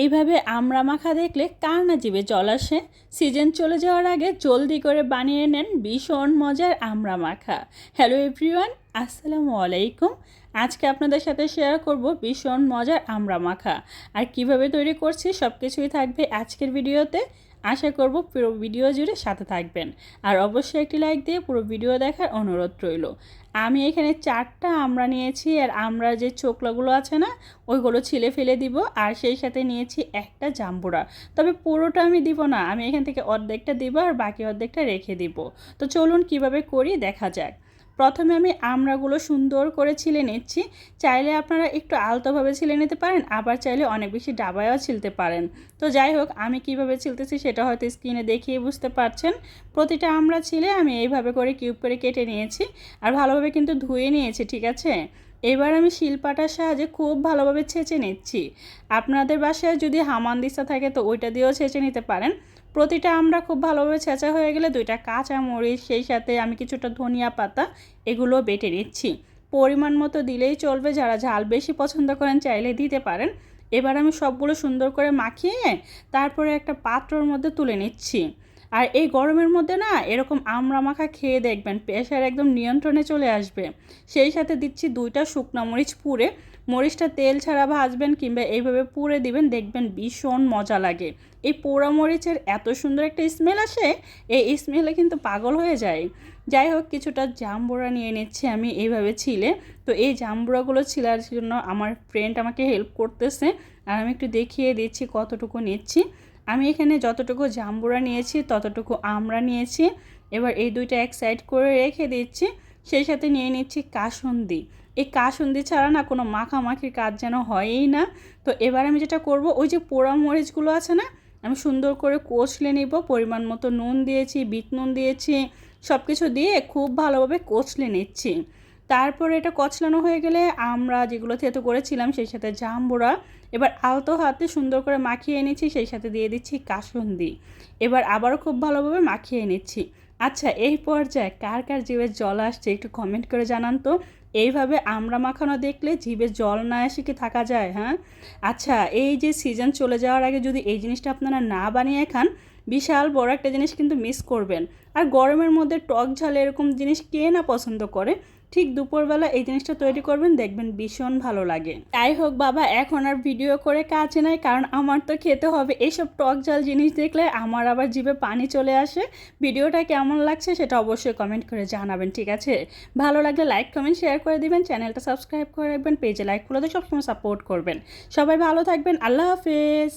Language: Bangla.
এইভাবে আমড়া মাখা দেখলে কার না জিবে জল আসে। সিজন চলে যাওয়ার আগে জলদি করে বানিয়ে নেন ভীষণ মজার আমড়া মাখা হ্যালো এভরিওয়ান আসসালামু আলাইকুম। আজকে আপনাদের সাথে শেয়ার করব ভীষণ মজার আমড়া মাখা আর কীভাবে তৈরি করছি সব কিছুই থাকবে আজকের ভিডিওতে আশা করব পুরো ভিডিও জুড়ে সাথে থাকবেন। আর অবশ্যই একটি লাইক দিয়ে পুরো ভিডিও দেখার অনুরোধ রইল। আমি এখানে চারটা আমরা নিয়েছি, আর আমরা যে চোকলাগুলো আছে না, ওইগুলো ছিলে ফেলে দিব, আর সেই সাথে নিয়েছি একটা জাম্বুরা। তবে পুরোটা আমি দিব না, আমি এখান থেকে অর্ধেকটা দিব, আর বাকি অর্ধেকটা রেখে দিব। তো চলুন কীভাবে করি, দেখা যাক। প্রথমে আমি আমড়াগুলো সুন্দর করে ছিলে নিচ্ছি। চাইলে আপনারা একটু আলতোভাবে ছিলে নিতে পারেন, আবার চাইলে অনেক বেশি ডাবায়ও ছিলতে পারেন। তো যাই হোক, আমি কীভাবে ছিলতেছি সেটা হয়তো স্ক্রিনে দেখিয়ে বুঝতে পারছেন। প্রতিটা আমড়া ছিলে আমি এইভাবে করে কিউব করে কেটে নিয়েছি আর ভালোভাবে কিন্তু ধুয়ে নিয়েছি, ঠিক আছে? এবার আমি শিলপাটার সাহায্যে খুব ভালোভাবে ছেঁচে নিচ্ছি। আপনাদের বাসায় যদি হামানদিস্তা থাকে তো ওইটা দিয়েও ছেঁচে নিতে পারেন। প্রতিটা আমরা খুব ভালোভাবে ছেঁচা হয়ে গেলে দুইটা কাঁচা মরিচ, সেই সাথে আমি কিছুটা ধনিয়া পাতা, এগুলো বেটে নিচ্ছি। পরিমাণ মতো দিলেই চলবে। যারা ঝাল বেশি পছন্দ করেন চাইলে দিতে পারেন। এবার আমি সবগুলো সুন্দর করে মাখিয়ে, তারপরে একটা পাত্রর মধ্যে তুলে নিচ্ছি। আর এই গরমের মধ্যে না এরকম আমড়া মাখা খেয়ে দেখবেন প্রেশার একদম নিয়ন্ত্রণে চলে আসবে। সেই সাথে দিচ্ছি দুইটা শুকনো মরিচ পুড়ে। মরিচটা তেল ছাড়া ভাজবেন কিংবা এইভাবে পুড়ে দিবেন, দেখবেন ভীষণ মজা লাগে। এই পোড়া মরিচের এত সুন্দর একটা স্মেল আসে, এই স্মেলে কিন্তু পাগল হয়ে যায়। যাই হোক, কিছুটা জাম্বুরা নিয়ে নিচ্ছি আমি এইভাবে ছিলে। তো এই জাম্বুরাগুলো ছিলার জন্য আমার ফ্রেন্ড আমাকে হেল্প করতেছে। আর আমি একটু দেখিয়ে দিচ্ছি কতটুকু নিচ্ছি। আমি এখানে যতটুকু জাম্বুরা নিয়েছি, ততটুকু আমরা নিয়েছি। এবার এই দুইটা এক সাইড করে রেখে দিচ্ছি। সেই সাথে নিয়ে নিচ্ছি কাসুন্দি। এই কাসুন্দি ছাড়া না কোনো মাখামাখির কাজ যেন হয়ই না। তো এবার আমি যেটা করব, ওই যে পোড়া মরিচগুলো আছে না, আমি সুন্দর করে কষলে নিব। পরিমাণ মতো নুন দিয়েছি, বিট নুন দিয়েছি সব কিছু দিয়ে খুব ভালোভাবে কষলে নিচ্ছি। তারপরে এটা কচলানো হয়ে গেলে আমরা যেগুলো থেতো করেছিলাম সেই সাথে জাম্বুরা, এবার আলতো হাতে সুন্দর করে মাখিয়ে এনেছি, সেই সাথে দিয়ে দিচ্ছি কাসুন্দি। এবার আবারও খুব ভালোভাবে মাখিয়ে নিচ্ছি। আচ্ছা এই পর্যায়ে কার কার জিভে জল আসছে একটু কমেন্ট করে জানান তো। এইভাবে আমরা মাখানো দেখলে জিভে জল না এসে কি থাকা যায় হ্যাঁ? আচ্ছা এই যে সিজন চলে যাওয়ার আগে যদি এই জিনিসটা আপনারা না বানিয়ে খান, বিশাল বড় একটা জিনিস কিন্তু মিস করবেন। আর গরমের মধ্যে টক ঝাল এরকম জিনিস কে না পছন্দ করে? ঠিক দুপুরবেলা এই জিনিসটা তৈরি করবেন, দেখবেন ভীষণ ভালো লাগে। তাই হোক বাবা, এখন আর ভিডিও করে কাছে নাই, কারণ আমার তো খেতে হবে। এইসব টক ঝাল জিনিস দেখলে আমার আবার জিভে পানি চলে আসে। ভিডিওটা কেমন লাগছে সেটা অবশ্যই কমেন্ট করে জানাবেন, ঠিক আছে? ভালো লাগলে লাইক কমেন্ট শেয়ার করে দিবেন চ্যানেলটা সাবস্ক্রাইব করে রাখবেন পেজে লাইক সবসময় সাপোর্ট করবেন। সবাই ভালো থাকবেন, আল্লাহ হাফেজ।